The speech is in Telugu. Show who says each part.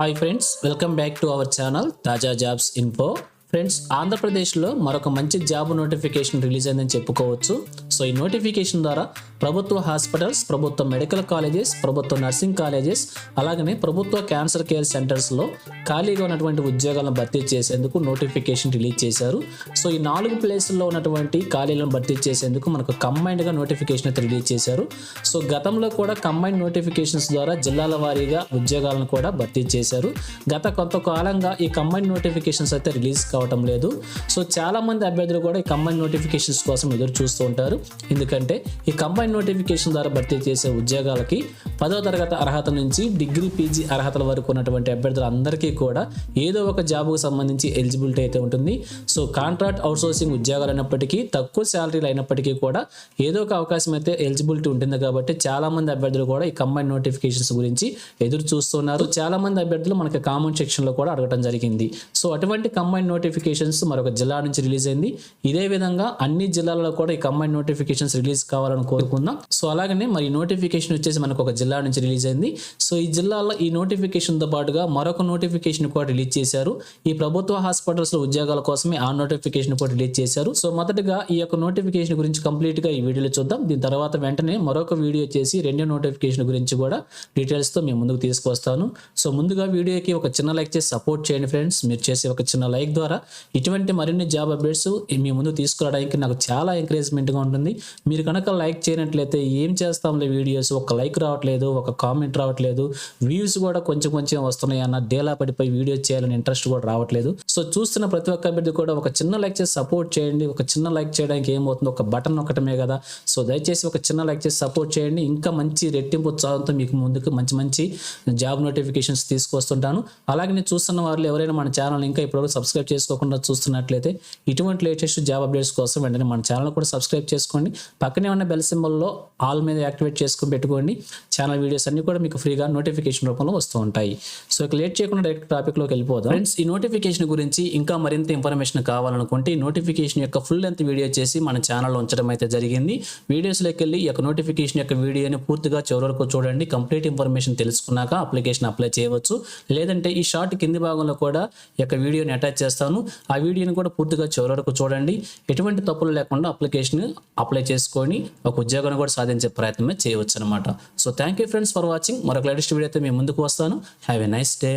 Speaker 1: Hi friends welcome back to our channel తాజా జాబ్స్ ఇన్ఫో ఫ్రెండ్స్ ఆంధ్రప్రదేశ్లో మరొక మంచి జాబ్ నోటిఫికేషన్ రిలీజ్ అయిందని చెప్పుకోవచ్చు. సో ఈ నోటిఫికేషన్ ద్వారా ప్రభుత్వ హాస్పిటల్స్ ప్రభుత్వ మెడికల్ కాలేజెస్ ప్రభుత్వ నర్సింగ్ కాలేజెస్ అలాగనే ప్రభుత్వ క్యాన్సర్ కేర్ సెంటర్స్లో ఖాళీగా ఉన్నటువంటి ఉద్యోగాలను భర్తీ చేసేందుకు నోటిఫికేషన్ రిలీజ్ చేశారు. సో ఈ నాలుగు ప్లేసుల్లో ఉన్నటువంటి ఖాళీలను భర్తీ చేసేందుకు మనకు కంబైన్డ్గా నోటిఫికేషన్ అయితే రిలీజ్ చేశారు. సో గతంలో కూడా కంబైన్ నోటిఫికేషన్స్ ద్వారా జిల్లాల వారీగా ఉద్యోగాలను కూడా భర్తీ చేశారు. గత కొంతకాలంగా ఈ కంబైన్ నోటిఫికేషన్స్ అయితే రిలీజ్ కావటం లేదు. సో చాలా మంది అభ్యర్థులు కూడా ఈ కంబైన్ నోటిఫికేషన్స్ కోసం ఎదురు చూస్తూ ఉంటారు. ఎందుకంటే ఈ కంబైన్ నోటిఫికేషన్ ద్వారా భర్తీ చేసే ఉద్యోగాలకి పదో తరగతి అర్హత నుంచి డిగ్రీ పీజీ అర్హతల వరకు ఉన్నటువంటి అభ్యర్థులందరికీ కూడా ఏదో ఒక జాబ్కు సంబంధించి ఎలిజిబిలిటీ అయితే ఉంటుంది. సో కాంట్రాక్ట్ అవుట్సోర్సింగ్ ఉద్యోగాలు అయినప్పటికీ తక్కువ శాలరీలు అయినప్పటికీ కూడా ఏదో ఒక అవకాశం అయితే ఎలిజిబిలిటీ ఉంటుంది కాబట్టి చాలామంది అభ్యర్థులు కూడా ఈ కంబైన్ నోటిఫికేషన్స్ గురించి ఎదురు చూస్తున్నారు. చాలామంది అభ్యర్థులు మనకి కామెంట్ సెక్షన్లో కూడా అడగడం జరిగింది. సో అటువంటి కంబైన్ నోటిఫికేషన్స్ మరొక జిల్లా నుంచి రిలీజ్ అయింది. ఇదే విధంగా అన్ని జిల్లాలలో కూడా ఈ కంబైన్ నోటిఫికేషన్స్ రిలీజ్ కావాలని కోరుకుందాం. సో అలాగనే మరి నోటిఫికేషన్ వచ్చేసి మనకు ఒక జిల్లా నుంచి రిలీజ్ అయింది. సో ఈ జిల్లాలో ఈ నోటిఫికేషన్తో తో పాటుగా మరొక నోటిఫికేషన్ కూడా రిలీజ్ చేశారు. ఈ ప్రభుత్వ హాస్పిటల్స్లో ఉద్యోగాల కోసమే ఆ నోటిఫికేషన్ కూడా రిలీజ్ చేశారు. సో మొదటగా ఈ యొక్క నోటిఫికేషన్ గురించి కంప్లీట్గా ఈ వీడియోలో చూద్దాం. దీని తర్వాత వెంటనే మరొక వీడియో చేసి రెండో నోటిఫికేషన్ గురించి కూడా డీటెయిల్స్తో మేము ముందుకు తీసుకొస్తాను సో ముందుగా వీడియోకి ఒక చిన్న లైక్ చేసి సపోర్ట్ చేయండి ఫ్రెండ్స్. మీరు చేసే ఒక చిన్న లైక్ ద్వారా ఇటువంటి మరిన్ని జాబ్ అప్డేట్స్ మీ ముందు తీసుకురావడానికి నాకు చాలా ఎంకరేజ్మెంట్గా ఉంటుంది మీరు కనుక లైక్ చేయనట్లయితే ఏం చేస్తాంలే వీడియోస్ ఒక లైక్ రావట్లేదు ఒక కామెంట్ రావట్లేదు. వ్యూస్ కూడా కొంచెం కొంచెం వస్తున్నాయి అన్న డేలా పడిపోయి వీడియో చేయాలని ఇంట్రెస్ట్ కూడా రావట్లేదు. సో చూస్తున్న ప్రతి ఒక్క అభ్యర్థి కూడా ఒక చిన్న లైక్ చేసి సపోర్ట్ చేయండి. ఒక చిన్న లైక్ చేయడానికి ఏమవుతుంది ఒక బటన్ ఒకటమే కదా. సో దయచేసి ఒక చిన్న లైక్ చేసి సపోర్ట్ చేయండి. ఇంకా మంచి రెట్టింపు ఉత్సాహంతో మీకు ముందుకు మంచి మంచి జాబ్ నోటిఫికేషన్స్ తీసుకొస్తుంటాను. అలాగే నేను చూస్తున్న వాళ్ళు ఎవరైనా మన ఛానల్ ఇంకా ఇప్పటివరకు సబ్స్క్రైబ్ చేసుకోకుండా చూస్తున్నట్లయితే ఇటువంటి లేటెస్ట్ జాబ్ అప్డేట్స్ కోసం వెంటనే మన ఛానల్ కూడా సబ్స్క్రైబ్ చేసుకోండి. పక్కనే ఉన్న బెల్ సింబల్లో ఆల్ మీద యాక్టివేట్ చేసుకుని పెట్టుకోండి. ఛానల్ వీడియోస్ అన్ని కూడా మీకు ఫ్రీగా నోటిఫికేషన్ రూపంలో వస్తూ ఉంటాయి. సో ఇక లేట్ చేయకుండా డైరెక్ట్ టాపిక్లోకి వెళ్ళిపోదాం. ఫ్రెండ్స్ ఈ నోటిఫికేషన్ గురించి ఇంకా మరింత ఇన్ఫర్మేషన్ కావాలనుకుంటే ఈ నోటిఫికేషన్ యొక్క ఫుల్ లెంత్ వీడియో చేసి మన ఛానల్లో ఉంచడం అయితే జరిగింది. వీడియోస్లోకి వెళ్ళి ఈ యొక్క నోటిఫికేషన్ యొక్క వీడియోని పూర్తిగా చివరి వరకు చూడండి. కంప్లీట్ ఇన్ఫర్మేషన్ తెలుసుకున్నాక అప్లికేషన్ అప్లై చేయవచ్చు. లేదంటే ఈ షార్ట్ కింది భాగంలో కూడా ఈ యొక్క వీడియోని అటాచ్ చేస్తాను. ఆ వీడియోని కూడా పూర్తిగా చివరి వరకు చూడండి. ఎటువంటి తప్పులు లేకుండా అప్లికేషన్ అప్లై చేసుకొని ఒక ఉద్యోగాన్ని కూడా సాధించే ప్రయత్నమే చేయవచ్చు అనమాట so thank you friends for watching మరొక లేటెస్ట్ వీడియో అయితే మేము ముందుకు వస్తాను. Have a nice day